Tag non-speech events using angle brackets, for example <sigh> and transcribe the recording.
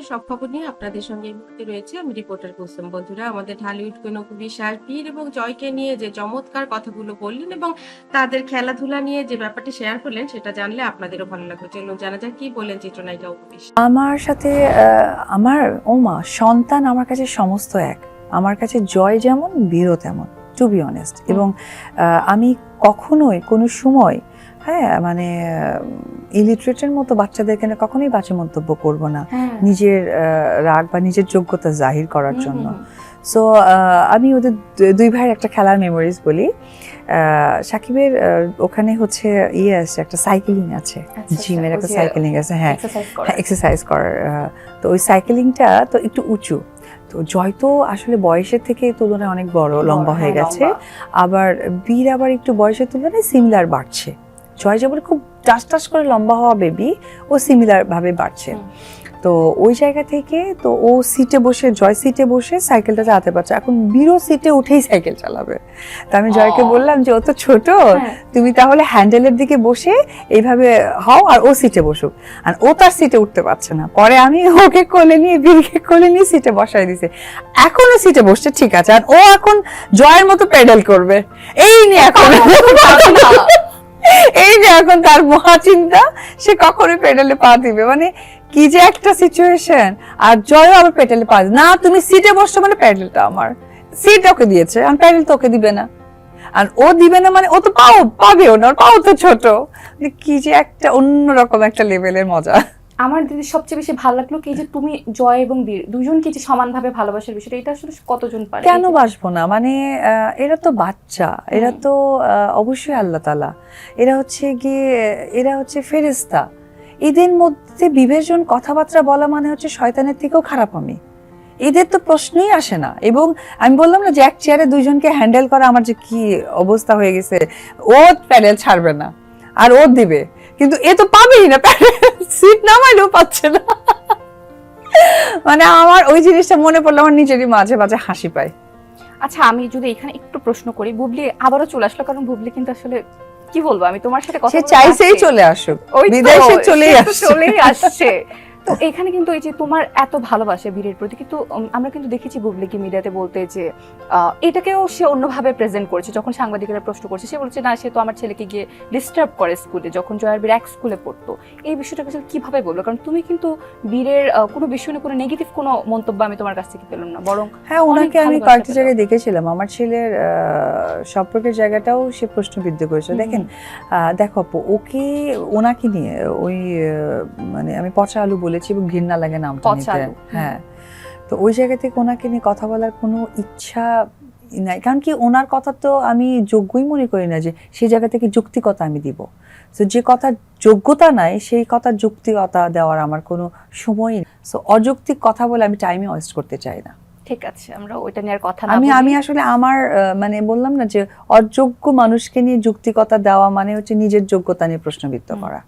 সব খবর নিয়ে আপনাদের সঙ্গে এই মুহূর্তে রয়েছে। আমি রিপোর্টার কুসুম। বন্ধুরা আমাদের ঢালিউড কোন বিশ্বাস বীর এবং জয়কে নিয়ে যে চমৎকার কথাগুলো বললেন এবং তাদের খেলাধুলা নিয়ে যে ব্যাপারটি শেয়ার করলেন সেটা জানলে আপনাদেরও ভালো লাগবে। চলুন জানা যাক কি বললেন চিত্রনায়িকা উপবিশ। আমার সাথে আমার ওমা সন্তান আমার কাছে সমস্ত এক। আমার কাছে জয় যেমন বীরও তেমন টু বি অনেস্ট এবং আহ, আমি কখনোই কোনো সময় হ্যাঁ মানে ইলিটারেটের মতো বাচ্চাদেরকে নিয়ে কখনোই বাজে মন্তব্য করব না। নিজের আহ, রাগ বা নিজের যোগ্যতা জাহির করার জন্য। সো আমি ওদের দুই ভাইয়ের একটা খেলার মেমোরিজ বলি। সাকিবের ওখানে হচ্ছে ইয়ে আছে একটা সাইকেলিং আছে। আচ্ছা, জিমের একটা সাইকেলিং আছে হ্যাঁ। এক্সারসাইজ হ্যাঁ করার তো ওই সাইকেলিংটা তো একটু উঁচু। তো জয় তো আসলে বয়সের থেকে তুলনায় অনেক বড় লম্বা হয়ে হ্যাঁ, গেছে। আবার বীর আবার একটু বয়সের তুলনায় সিমিলার বাড়ছে। জয় যেমন খুব টাস টাস করে লম্বা হওয়া বেবি ও সিমিলার ভাবে বাড়ছে। তো ওই জায়গা থেকে তো ও সিটে বসে জয় সিটে বসে সাইকেলটা চালাতে পারছে। এখন বিরো সিটে উঠেই সাইকেল চালাবে। তা আমি জয়কে বললাম যে ও তো ছোট হ্যাঁ। তুমি তাহলে হ্যান্ডেলের দিকে বসে এইভাবে হও আর ও সিটে বসুক। আর ও তার সিটে উঠতে পারছে না। পরে আমি ওকে কোলে নিয়ে বীরকে কোলে নিয়ে সিটে বসাই দিছে। এখনও সিটে বসছে ঠিক আছে। আর ও এখন জয়ের মতো প্যাডেল করবে। এই নিয়ে এখন। <laughs> <laughs> এই যে এখন তার মহা চিন্তা, সে কখনোই পেডালে পা দিবে। মানে কি যে একটা সিচুয়েশন আর জয়ও আবার পেডালে পা। না, তুমি সিটে বসছো মানে প্যাডেলটা আমার। সিট ওকে দিয়েছে, আর প্যাডেল তো ওকে দিবে না। আর ও দিবে না মানে ও তো পাও, পাবেও না, ওর পাও তো ছোট। মানে কি যে একটা অন্যরকম একটা লেভেলের মজা। আমার দিদি সবচেয়ে বেশি ভালো লাগল কি যে তুমি জয় এবং বীর দুজনকে যে সমানভাবে ভালোবাসার বিষয়টা এটা আসলে কতজন পারে? কেন বাসবো না? মানে এরা তো বাচ্চা এরা তো অবশ্যই আল্লাহ তালা এরা হচ্ছে গিয়ে এরা হচ্ছে ফেরেস্তা এদের মধ্যে বিভাজন কথাবার্তা বলা মানে হচ্ছে শয়তানের থেকেও খারাপ আমি। এদের তো প্রশ্নই আসে না। এবং আমি বললাম না যে এক চেয়ারে দুইজনকে হ্যান্ডেল করা আমার যে কি অবস্থা হয়ে গেছে ও প্যাডেল ছাড়বে না। আর ও দিবে। কিন্তু এ তো পাবেই না সিট নামাইলেও পাচ্ছে না। মানে আমার ওই জিনিসটা মনে পড়ল আমার নিজেরই মাঝে মাঝে হাসি পায়। আচ্ছা আমি যদি এখানে একটু প্রশ্ন করি বুবলি আবারও চলে আসলো? কারণ বুবলি কিন্তু আসলে কি বলব আমি তোমার সাথে কথা সে চাইছেই চলে আসুক। ওই বিদেশে চলেই তো আসছে। চলেই আসছে। তো এখানে কিন্তু এই যে তোমার এত ভালোবাসা বীরের প্রতি কিন্তু আমরা কিন্তু দেখেছি বুবলিকে মিডিয়াতে বলতে যে এটাকেও সে অন্যভাবে প্রেজেন্ট করেছে। যখন সাংবাদিকরা প্রশ্ন করছে সে বলছে না সে তো আমার ছেলেকে গিয়ে ডিস্টার্ব করে স্কুলে যখন জয়ার বীর এক স্কুলে পড়তো। এই বিষয়টা আসলে কীভাবে বলব কারণ তুমি কিন্তু বীরের কোনো বিষয় নিয়ে কোনো নেগেটিভ কোনো মন্তব্য আমি তোমার কাছ থেকে পেলাম না বরং হ্যাঁ ওনাকে আমি কয়েকটা। জায়গায় দেখেছিলাম। আমার ছেলের আহ, সম্পর্কের জায়গাটাও সে প্রশ্নবিদ্ধ করেছে দেখেন আহ, দেখো ওকে ওনাকে নিয়ে ওই মানে আমি পচা আলু বলেছি এবং ঘৃণা লাগে নামটা নিতে। হ্যাঁ। তো ওই জায়গা থেকে ওনাকে নিয়ে কথা বলার কোনো ইচ্ছা নাই। কারণ কি ওনার কথা তো আমি যোগ্যই মনে করি না যে সেই জায়গা থেকে যুক্তিকতা আমি দিব। তো যে কথা যোগ্যতা নাই সেই কথা যুক্তিকতা দেওয়ার আমার কোনো সময় সো অযৌক্তিক কথা বলে আমি টাইমে ওয়েস্ট করতে চাই না। ঠিক আছে আমরা ওইটা নিয়ে আর কথা আমি আমি আসলে আমার মানে বললাম না যে অযোগ্য মানুষকে নিয়ে যুক্তিকতা দেওয়া মানে হচ্ছে নিজের যোগ্যতা নিয়ে প্রশ্নবিদ্ধ করা।